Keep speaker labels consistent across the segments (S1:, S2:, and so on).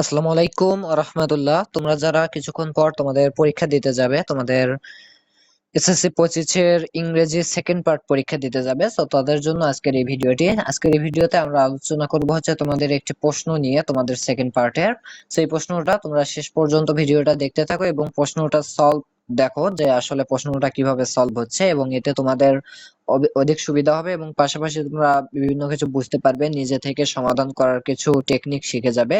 S1: আসসালামু আলাইকুম রহমতুল্লাহ। তোমরা যারা কিছুক্ষণ পর তোমাদের পরীক্ষা দিতে যাবে, তোমাদের এসএসসি পঁচিশের ইংরেজি সেকেন্ড পার্ট পরীক্ষা দিতে যাবে তো তাদের জন্য আজকের এই ভিডিওটি। আজকের এই ভিডিওতে আমরা আলোচনা করব হচ্ছে তোমাদের একটি প্রশ্ন নিয়ে, তোমাদের সেকেন্ড পার্টের সেই প্রশ্নটা তোমরা শেষ পর্যন্ত ভিডিওটা দেখতে থাকো এবং প্রশ্নটা সলভ দেখো যে আসলে প্রশ্নটা কীভাবে সলভ হচ্ছে এবং এতে তোমাদের অধিক সুবিধা হবে এবং পাশাপাশি তোমরা বিভিন্ন কিছু বুঝতে পারবে, নিজে থেকে সমাধান করার কিছু টেকনিক শিখে যাবে।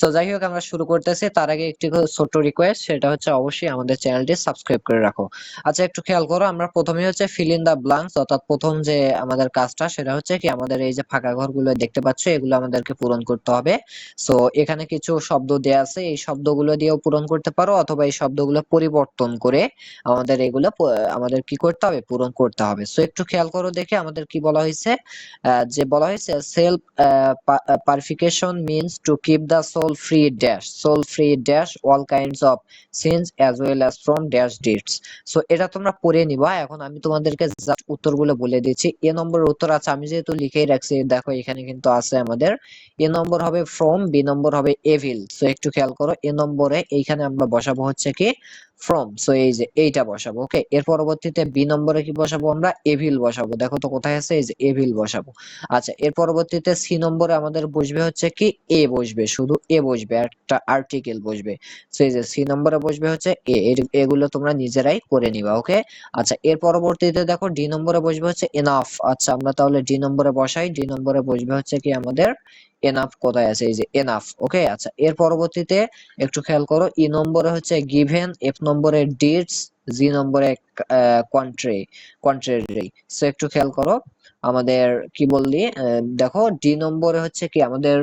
S1: সো যাই হোক, আমরা শুরু করতেছি। তার আগে একটি ছোট্ট রিকোয়েস্ট সেটা হচ্ছে অবশ্যই আমাদের চ্যানেলটি সাবস্ক্রাইব করে রাখো। আচ্ছা একটু খেয়াল করো, আমরা প্রথমে হচ্ছে ফিল ইন দা ব্লাঙ্কস অর্থাৎ প্রথম যে আমাদের কাজটা, সেটা হচ্ছে কি আমাদের এই যে ফাঁকা ঘরগুলো দেখতে পাচ্ছ, এগুলো আমাদেরকে পূরণ করতে হবে। সো এখানে কিছু শব্দ দেয়া আছে, এই শব্দগুলো দিয়েও পূরণ করতে পারো, অথবা এই শব্দগুলো পরিবর্তন করে আমাদের এগুলো আমাদের কি করতে হবে? পূরণ করতে হবে। সো একটু খেয়াল করো দেখে আমাদের কি বলা হয়েছে? যে বলা হয়েছে self purification means to keep the soul free dash soul free dash all kinds of sins as well as from dash deeds so এটা তোমরা পড়ে নিবা। এখন আমি তোমাদেরকে জাস্ট উত্তরগুলো বলে দিচ্ছি। এ নম্বরের উত্তর আছে, আমি যেহেতু লিখেই রাখছি, দেখো এখানে কিন্তু আছে আমাদের। এ নম্বর হবে ফ্রম বি নম্বর হবে এভিল সো একটু খেয়াল করো, এ নম্বরে এইখানে আমরা বসাবো হচ্ছে কি ফ্রম সো এই যে এইটা বসাবো ওকে এর পরবর্তীতে বি নম্বরে কি বসাবো আমরা? এভিল বসাবো। দেখো তো কোথায় আছে? এই যে এভিল বসাবো। আচ্ছা এর পরবর্তীতে সি নম্বরে আমাদের বসবে হচ্ছে কি? এ বসবে, শুধু এ বসবে, একটা আর্টিকেল বসবে। সো এই যে সি নম্বরে বসবে হচ্ছে এ এগুলো তোমরা নিজেরাই করে নিবা ওকে আচ্ছা এর পরবর্তীতে দেখো ডি নম্বরে বসবে হচ্ছে এনাফ আচ্ছা আমরা তাহলে ডি নম্বরে বসাই। ডি নম্বরে বসবে হচ্ছে কি আমাদের এনাফ কোথায় আছে? এই যে এনাফ ওকে আচ্ছা এর পরবর্তীতে একটু খেয়াল করো ই নম্বরে হচ্ছে গিভেন এফ নম্বরে ডিটস জি নম্বরে কন্ট্রি কন্ট্রারি সো একটু খেয়াল করো, আমাদের কি বললি? দেখো ডি নম্বরে হচ্ছে কি? আমাদের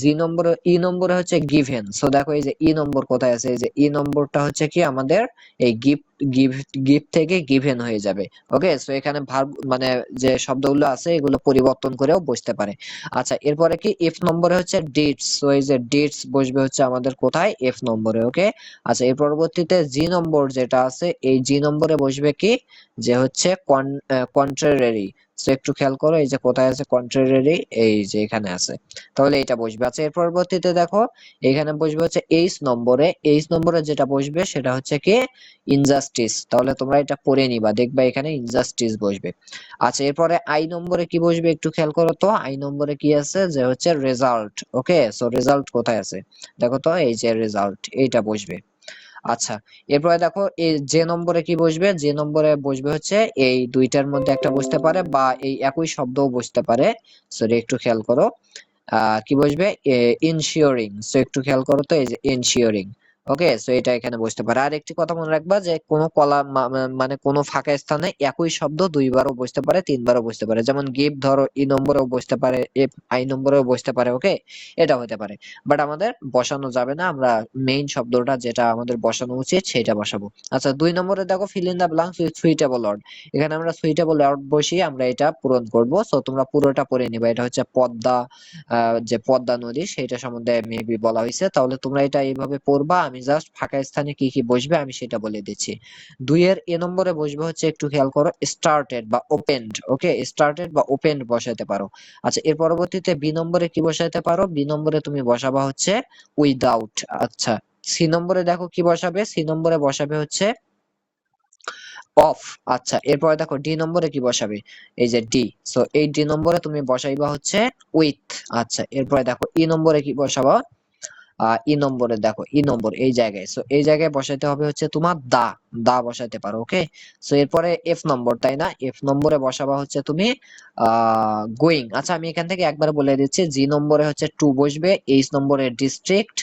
S1: জি নম্বরে ই নম্বরে হচ্ছে গিভেন সো দেখো, এই যে ই নম্বর কোথায় আছে? এই যে ই নম্বরটা হচ্ছে কি? আমাদের এই গিফট গিফট গিফট থেকে গিভেন হয়ে যাবে। ওকে সো এখানে ভার্ব মানে যে শব্দগুলো আছে, এগুলো পরিবর্তন করেও বসতে পারে। আচ্ছা এরপরে কি? এফ নম্বরে হচ্ছে ডিটস সো এই যে ডিটস বসবে হচ্ছে আমাদের কোথায়? এফ নম্বরে ওকে আচ্ছা এর পরবর্তীতে জি নম্বর যেটা আছে, এই জি নম্বরে বসবে কি? যে হচ্ছে কন্ট্রারি সো একটু খেয়াল করো, এই যে কোথায় আছে কন্ট্রারি এই যে এখানে আছে। তাহলে এটা বসবে। আচ্ছা এর পরবর্তীতে দেখো, এখানে বসবে হচ্ছে এইচ নম্বরে। এইচ নম্বরে যেটা বসবে, সেটা হচ্ছে কি? ইনজাস্টিস তাহলে তোমরা এটা পড়ে নিবা, দেখবা এখানে ইনজাস্টিস বসবে। আচ্ছা এরপরে আই নম্বরে কি বসবে একটু খেয়াল করো তো? আই নম্বরে কি আছে? যে হচ্ছে রেজাল্ট ওকে সো রেজাল্ট কোথায় আছে? দেখো তো, এই যে রেজাল্ট এইটা বসবে। আচ্ছা এরপরে দেখো এই যে নম্বরে কি বসবে? যে নম্বরে বসবে হচ্ছে, এই দুইটার মধ্যে একটা বসতে পারে বা এই একই শব্দও বসতে পারে। সরি একটু খেয়াল করো। কি বসবে? ইনশিওরিং সো একটু খেয়াল করো তো, এই যে ইনশিওরিং ওকে সো এটা এখানে বসতে পারে। আর একটি কথা মনে রাখবা যে, কোনো কলাম মানে কোনো ফাঁকা স্থানে একই শব্দ দুইবারও বসতে পারে, তিনবারও বসতে পারে। যেমন গিভ ধরো ই নম্বরেও বসতে পারে এফ আই নম্বরেও বসতে পারে ওকে এটা হতে পারে। বাট আমাদের বসানো যাবে না, আমরা মেইন শব্দটা যেটা আমাদের বসানো উচিত সেটা বসাবো। আচ্ছা দুই নম্বরে দেখো fill in the blanks with suitable word এখানে আমরা সুইটেবল ওয়ার্ড বসিয়ে আমরা এটা পূরণ করব। সো তোমরা পুরোটা পড়ে নিবা। এটা হচ্ছে পদ্মা যে পদ্মা নদী, সেটা সম্বন্ধে মেবি বলা হয়েছে। তাহলে তোমরা এটা এইভাবে পড়বা। আমি জাস্ট ফাঁকা স্থানে কি কি বসবে আমি সেটা বলে দিচ্ছি। দুইয়ের এ নম্বরে বসবে হচ্ছে একটু খেয়াল করো স্টার্টেড বা ওপেন্ড ওকে স্টার্টেড বা ওপেন্ড বসাতে পারো। আচ্ছা এর পরবর্তীতে বি নম্বরে কি বসাতে পারো? বি নম্বরে তুমি বসাবা হচ্ছে উইদাউট আচ্ছা। সি নম্বরে দেখো কি বসাবে? সি নম্বরে বসাবে হচ্ছে অফ আচ্ছা। এরপরে দেখো ডি নম্বরে কি বসাবে? এই যে ডি সো এই ডি নম্বরে তুমি বসাইবা হচ্ছে উইথ আচ্ছা। এরপরে দেখো ই নম্বরে কি বসাবা? ই নম্বরে দেখো, ই নম্বর এই জায়গায়। সো এই জায়গায় বসাইতে হবে হচ্ছে তোমার দা দা বসাইতে পারো ওকে সো এরপরে এফ নম্বর, তাই না? এফ নম্বরে বসাবা হচ্ছে তুমি গোয়িং আচ্ছা আমি এখান থেকে একবার বলে দিচ্ছি জি নম্বরে হচ্ছে টু বসবে এইচ নম্বরে ডিস্ট্রিক্ট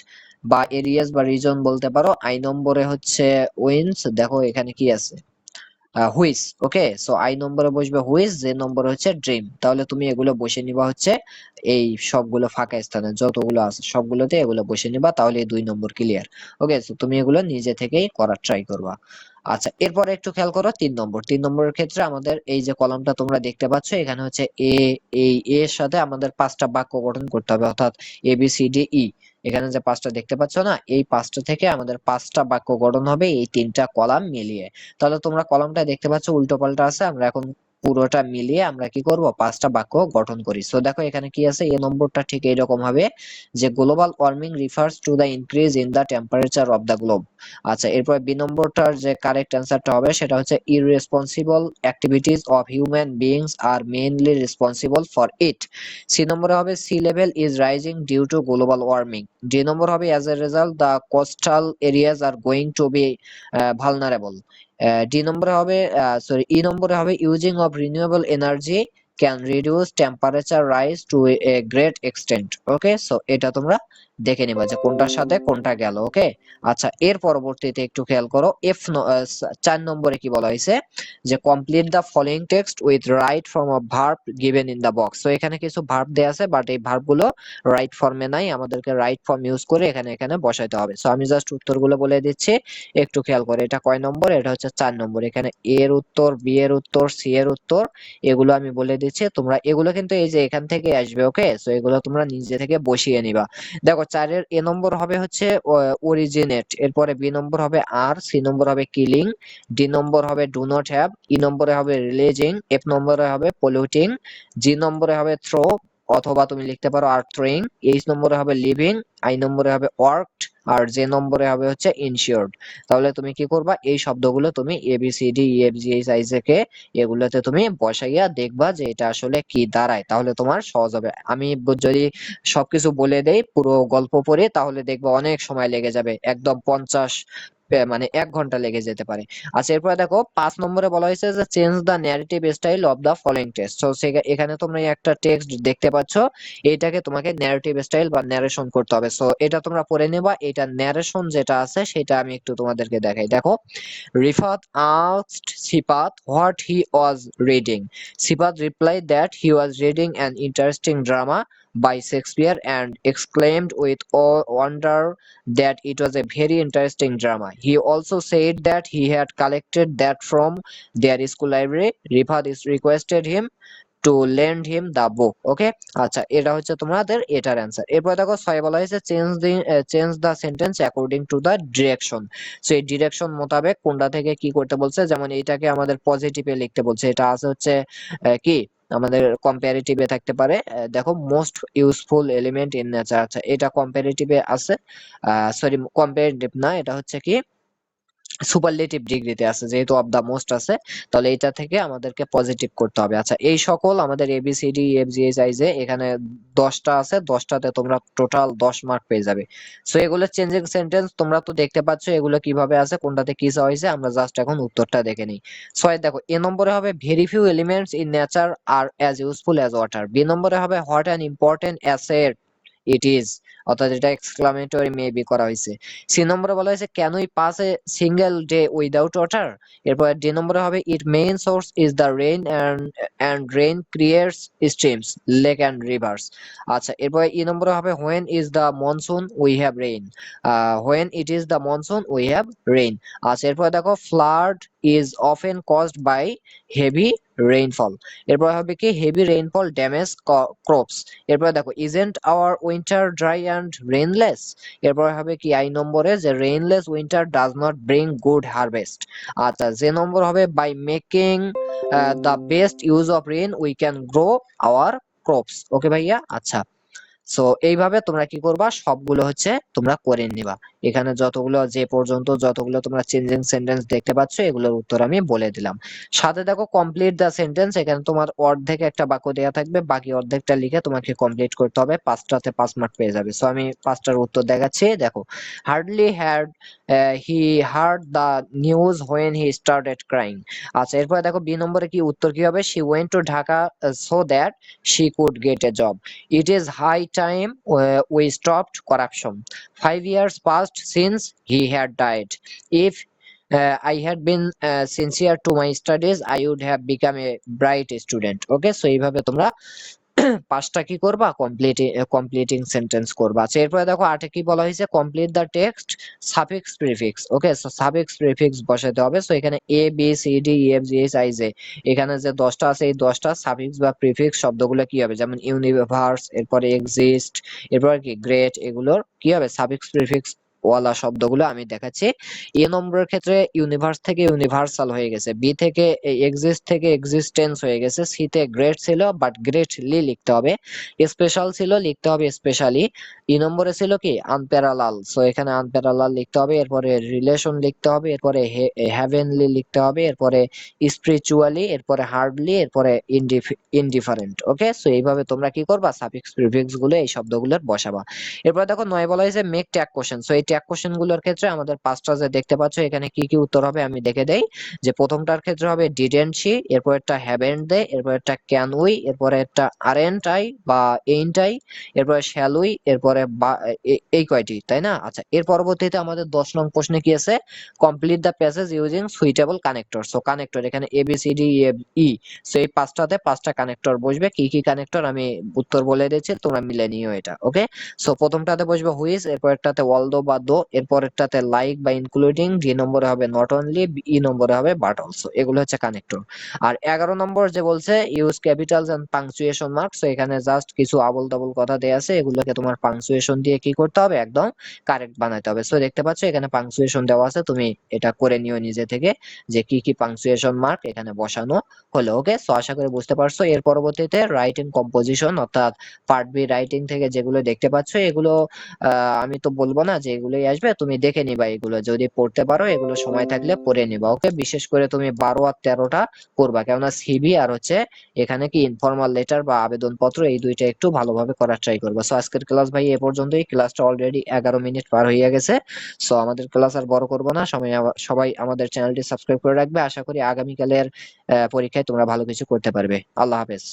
S1: বা এরিয়াস বা রিজন বলতে পারো। আই নম্বরে হচ্ছে উইন্স দেখো এখানে কি আছে। হুইস ওকে সো আই নম্বরে বসবে হুইস যে নম্বরে হচ্ছে ড্রিম তাহলে তুমি এগুলো বসে নিবা হচ্ছে এই সবগুলো ফাঁকা স্থানে, যতগুলো আছে সবগুলোতে এগুলো বসে নিবা, তাহলে এই দুই নম্বর ক্লিয়ার ওকে সো তুমি এগুলো নিজে থেকেই করার ট্রাই করবা। আচ্ছা এরপরে একটু খেয়াল করো তিন নম্বর। তিন নম্বরের ক্ষেত্রে আমাদের এই যে কলামটা তোমরা দেখতে পাচ্ছ, এখানে হচ্ছে এ এই এর সাথে আমাদের পাঁচটা বাক্য গঠন করতে হবে, অর্থাৎ A B C D E এখানে যে পাঁচটা দেখতে পাচ্ছ না, এই পাঁচটা থেকে আমাদের পাঁচটা বাক্য গঠন হবে এই তিনটা কলাম মিলিয়ে। তাহলে তোমরা কলামটা দেখতে পাচ্ছ, উল্টো পাল্টা আছে, আমরা এখন পুরোটা মিলিয়ে আমরা কি করব? পাঁচটা বাক্য গঠন করি। সো দেখো এখানে কি আছে? এ নম্বরটা ঠিক এইরকম হবে যে global warming refers to the increase in the temperature of the globe আচ্ছা এরপর বি নম্বরটার যে কারেক্ট অ্যান্সারটা হবে, সেটা হচ্ছে irresponsible activities of human beings are mainly responsible for it C নম্বরে হবে sea level is rising due to global warming D number হবে as a result the coastal areas are going to be vulnerable D নম্বরে হবে sorry E নম্বরে হবে using of renewable energy can reduce temperature rise to a great extent okay so এটা তোমরা দেখে নিবা যে কোনটার সাথে কোনটা গেল ওকে আচ্ছা এর পরবর্তীতে একটু খেয়াল করো এফ চার নম্বরে কি বলা হয়েছে? যে complete the following text with right form of verb given in the box তো এখানে কিছু ভার্ব দেয়া আছে বাট এই ভার্বগুলো রাইট ফর্মে নাই, আমাদেরকে রাইট ফর্ম ইউজ করে এখানে এখানে বসাইতে হবে। সো আমি জাস্ট উত্তরগুলো বলে দিচ্ছি, একটু খেয়াল করে, এটা কয় নম্বর? এটা হচ্ছে চার নম্বর। এখানে এর উত্তর, বি এর উত্তর, সি এর উত্তর, এগুলো আমি বলে দিচ্ছি। তোমরা এগুলো কিন্তু এই যে এখান থেকে আসবে ওকে সো এগুলো তোমরা নিজে থেকে বসিয়ে নিবা। দেখো, চারের এ নম্বর হবে হচ্ছে অরিজিনেট এরপরে বি নম্বর হবে আর সি নম্বর হবে কিলিং ডি নম্বর হবে ডু নট হ্যাভ ই নম্বরে হবে রিলিজিং এফ নম্বরে হবে পলিউটিং জি নম্বরে হবে থ্রো অথবা তুমি লিখতে পারো আর থ্রোয়িং এইচ নম্বরে হবে লিভিং আই নম্বরে হবে ওয়ার্কড আর যে নম্বরে হবে হচ্ছে ইনশিওরড তাহলে তুমি কি করবা? এই শব্দগুলো তুমি A B C D F G H I J K এগুলোতে তুমি বসাইয়া দেখবা যে এটা আসলে কি দাঁড়ায়। তাহলে তোমার সহজ হবে। আমি যদি সবকিছু বলে দেই, পুরো গল্প পড়ে, তাহলে দেখবা অনেক সময় লেগে যাবে। একদম পঞ্চাশ মানে এক ঘণ্টা লেগে যেতে পারে। আচ্ছা এরপরে দেখো, পাঁচ নম্বরে বলা হয়েছে যে change the narrative style of the following text তো এখানে তোমরা একটা টেক্সট দেখতে পাচ্ছ, এটাকে তোমাকে ন্যারেটিভ স্টাইল বা ন্যারেশন করতে হবে। সো এটা তোমরা পড়ে নেবা, এটা ন্যারেশন যেটা আছে, সেটা আমি একটু তোমাদেরকে দেখাই। দেখো, Rifat asked Sipat what he was reading Sipat reply that he was reading an interesting drama Shakespeare and exclaimed with awe- wonder that it was a very interesting drama. He also said that he had collected that from their school library. Rifat is requested him to lend him the book okay আচ্ছা এটা হচ্ছে তোমাদের এটার answer এরপর দেখো ছয় বলা হয়েছে change the change the sentence according to the direction so এই ডিরেকশন মোতাবেক কোনটা থেকে কি করতে বলছে? যেমন এইটাকে আমাদের পজিটিভে লিখতে বলছে। এটা আছে হচ্ছে কি? আমাদের কম্পারেটিভে থাকতে পারে। দেখো most useful element in nature আচ্ছা এটা কম্পারেটিভে আছে। সরি কম্পারেটিভ না, এটা হচ্ছে কি সুপারলেটিভ ডিগ্রিতে আছে, যেহেতু অফ দা মোস্ট আছে, তাহলে এটা থেকে আমাদেরকে পজিটিভ করতে হবে। আচ্ছা এই সকল আমাদের A B C D F G H I J এখানে দশটা আছে, দশটাতে তোমরা টোটাল দশ মার্ক পেয়ে যাবে। সো এগুলো চেঞ্জিং সেন্টেন্স তোমরা তো দেখতে পাচ্ছ এগুলো কীভাবে আছে, কোনটাতে কি চাওয়া হয়েছে, আমরা জাস্ট এখন উত্তরটা দেখে নিই। ছয় দেখো এ নম্বরে হবে very few elements in nature are as useful as water B নম্বরে হবে what an important asset it is অর্থাৎ এটা এক্সক্লামেটরি মেবি করা হয়েছে। সি নম্বরে বলা হয়েছে can we pass a single day without water এরপর ডি নম্বরে হবে it main source is the rain and and rain creates streams lake and rivers আচ্ছা এরপর ই নম্বরে হবে when is the monsoon we have rain when it is the monsoon we have rain আচ্ছা এরপর দেখো flood is often caused by heavy rainfall এরপর হবে কি? হেভি রেইনফল ড্যামেজ ক্রপস এরপর দেখো isn't our winter dry and rainless এরপর হবে কি? আই নম্বরে যে rainless winter does not bring good harvest আচ্ছা যে নম্বর হবে by making the best use of rain we can grow our crops okay ভাইয়া? আচ্ছা। সো এইভাবে তোমরা কি করবা? সবগুলো হচ্ছে তোমরা করে নিবা। এখানে যতগুলো যে পর্যন্ত যতগুলো তোমরা চেঞ্জিং সেন্টেন্স দেখতে পাচ্ছ, এগুলোর উত্তর আমি বলে দিলাম। সাথে দেখো কমপ্লিট দ্য সেন্টেন্স এখানে তোমার অর্ধেক একটা বাক্য দেওয়া থাকবে, বাকি অর্ধেকটা লিখে তোমাকে কমপ্লিট করতে হবে, পাঁচটাতে পাঁচ মার্ক পেয়ে যাবে। সো আমি পাঁচটার উত্তর দেখাচ্ছি, দেখো। Hardly had he heard the news when he started crying আচ্ছা এরপরে দেখো, বি নম্বরে কি উত্তর কি হবে? She went to Dhaka so that she could get a job it is high time uh, we stopped corruption. Five years passed since he had died. If uh, I had been uh, sincere to my studies, I would have become a bright student. Okay, so এইভাবে তোমরা পাঁচটা কি করবা? Complete completing sentence করবা। আচ্ছা এরপরে দেখো আটে কি বলা হয়েছে? Complete the text suffix prefix okay suffix prefix বসাতে হবে। সো এখানে A B C D E F G H I J এখানে যে দশটা আছে, এই দশটা সাফিক্স বা প্রিফিক্স শব্দগুলো কি হবে? যেমন ইউনিভার্স এরপরে এক্সিস্ট এরপর কি? গ্রেট এগুলোর কি হবে? সাফিক্স প্রিফিক্স ওয়ালা শব্দগুলো আমি দেখাচ্ছি। এ নম্বরের ক্ষেত্রে ইউনিভার্স থেকে ইউনিভার্সাল হয়ে গেছে। বি থেকে এক্সিস্ট থেকে এক্সিস্টেন্স হয়ে গেছে। সি তে গ্রেট ছিল বাট গ্রেটলি লিখতে হবে। স্পেশাল ছিল, লিখতে হবে স্পেশালি ই নম্বরে ছিল কি? আনপ্যারালাল সো এখানে আনপ্যারালাল লিখতে হবে, এরপরে রিলেশন লিখতে হবে, এরপরে হ্যাভেনলি লিখতে হবে, এরপরে স্পিরিচুয়ালি এরপরে হার্ডলি এরপরে ইনডিফারেন্ট ওকে সো এইভাবে তোমরা কি করবা? সাফিক্স প্রিফিক্সগুলো এই শব্দগুলোর বসাবা। এরপর দেখো, নয় বলা হয়েছে make tag question so tag কোশ্চেনগুলোর ক্ষেত্রে আমাদের পাঁচটা যে দেখতে পাচ্ছ, এখানে কি কি উত্তর হবে আমি দেখে দেই। যে প্রথমটার ক্ষেত্রে হবে ডিডেন্ট শি এরপর একটা হ্যাভেন্ট দে এরপর একটা ক্যান উই এরপরে একটা আরেন্ট আই বা এইন্ট আই এরপরে শ্যাল উই এরপরে এই কয়টি, তাই না? আচ্ছা এর পরবর্তীতে আমাদের দশ নং প্রশ্নে কি আছে? Complete the passage using suitable connector so connector এখানে A B C D E so এই পাঁচটাতে পাঁচটা কানেক্টর বসবে। কি কি কানেক্টর আমি উত্তর বলে দিয়েছি তোমরা মিলে নিও এটা ওকে সো প্রথমটাতে বসবে হুইজ এরপরেরটাতে অলদো বা দো এরপরেরটাতে লাইক বা ইনক্লুডিং ডি নম্বরে হবে নট অনলি ই নম্বরে হবে বাট অলসো এগুলো হচ্ছে কানেক্টর আর এগারো নম্বর যে বলছে use capitals and punctuation mark so এখানে জাস্ট কিছু আবল তাবল কথা দেয়া আছে। এগুলোকে তোমার পাংচুয়েশন দিয়ে কি করতে হবে? একদম কারেক্ট বানাতে হবে। সো দেখতে পাচ্ছ, এখানে পাংচুয়েশন দেওয়া আছে। তুমি এটা করে নিও নিজে থেকে যে কি কি পাংচুয়েশন মার্ক এখানে বসানো হলো। ওকে সো আশা করি বুঝতে পারছ। এর পরবর্তীতে রাইটিং কম্পোজিশন অর্থাৎ পার্ট বি রাইটিং থেকে যেগুলো দেখতে পাচ্ছ, এগুলো আমি তো বলব না যে এগুলোই আসবে, তুমি দেখে নিবা এগুলো, যদি পড়তে পারো এগুলো সময় থাকলে পড়ে নিবা ওকে বিশেষ করে তুমি বারো আর তেরোটা করবা কেননা সিভি আর হচ্ছে এখানে কি ইনফর্মাল লেটার বা আবেদনপত্র এই দুইটা একটু ভালোভাবে করার ট্রাই করবা। সো আজকের ক্লাস ভাই, এ পর্যন্তই ক্লাসটা অলরেডি এগারো মিনিট পার হয়ে গেছে। সো আমাদের ক্লাস আর বড় করব না সময় সবাই আমাদের চ্যানেলটি সাবস্ক্রাইব করে রাখবে। আশা করি আগামীকালের পরীক্ষায় তোমরা ভালো কিছু করতে পারবে। আল্লাহ হাফেজ।